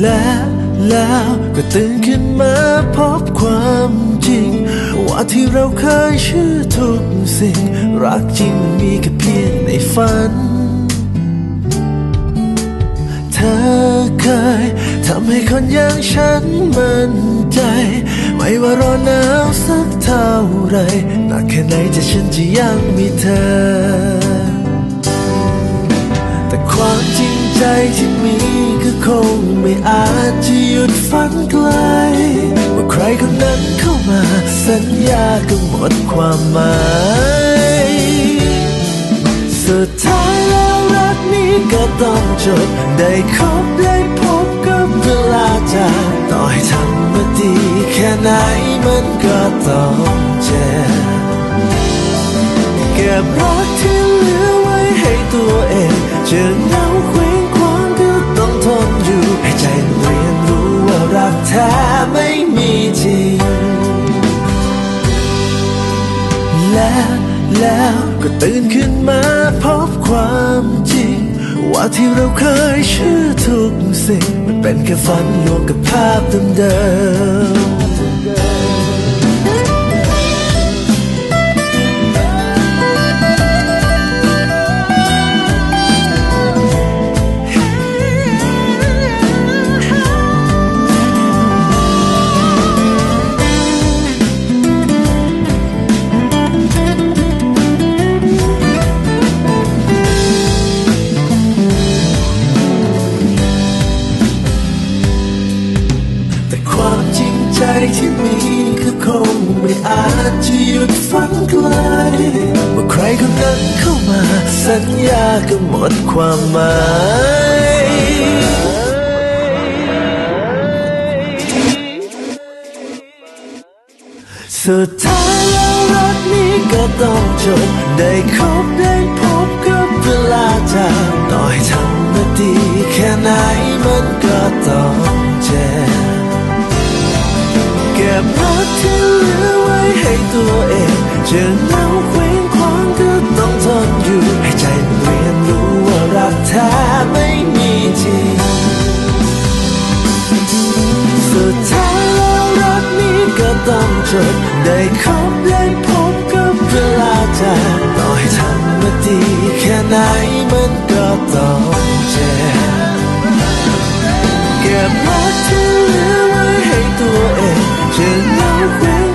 และแล้วก็ตื่นขึ้นมาพบความจริง ว่าที่เราเคยเชื่อทุกสิ่ง รักจริงมีแค่เพียงในฝัน เธอเคยทำให้คนอย่างฉันมั่นใจ ไม่ว่ารอหนาวสักเท่าไรหนักแค่ไหนจะฉันจะยังมีเธอ แต่ความจริง ใจที่มีก็คงไม่อาจจะหยุดฝันไกลว่าใครคนนั้นเข้ามา สัญญาก็หมดความหมายสุดท้ายแล้วรักนี้ก็ต้องจบได้คบได้พบกับเวลาจากต่อให้ทำมาดีแค่ไหนมันก็ต้องเจ็บเก็บรักที่เหลือไว้ให้ตัวเองเจอเหงาเคว้ง แล้วก็ตื่นขึ้นมาพบความจริง ว่าที่เราเคยเชื่อทุกสิ่ง มันเป็นแค่ฝันลวงกับภาพเดิม ที่มีก็คงไม่อาจจะหยุดฝันไกลว่าใครคนนั้นเข้ามา สัญญาก็หมดความหมายสุดท้ายแล้วรักนี้ก็ต้องจบได้คบได้พบกับ บรักที่เหลือไว้ให้ตัวเองเจอเหงเคว้งคว้างก็ต้องทนอยู่ให้ใจเรียนรู้ว่ารักแท้ไม่มีจริงสุดท้ายแล้วรักนี้ก็ต้องจบได้คบได้พบกับเวลาจากต่อให้ทำมาดีแค่ไหนมันก็ต้องเจ็บเก็บรักที่เหลือไว้ให้ตัวเอง 谁来回？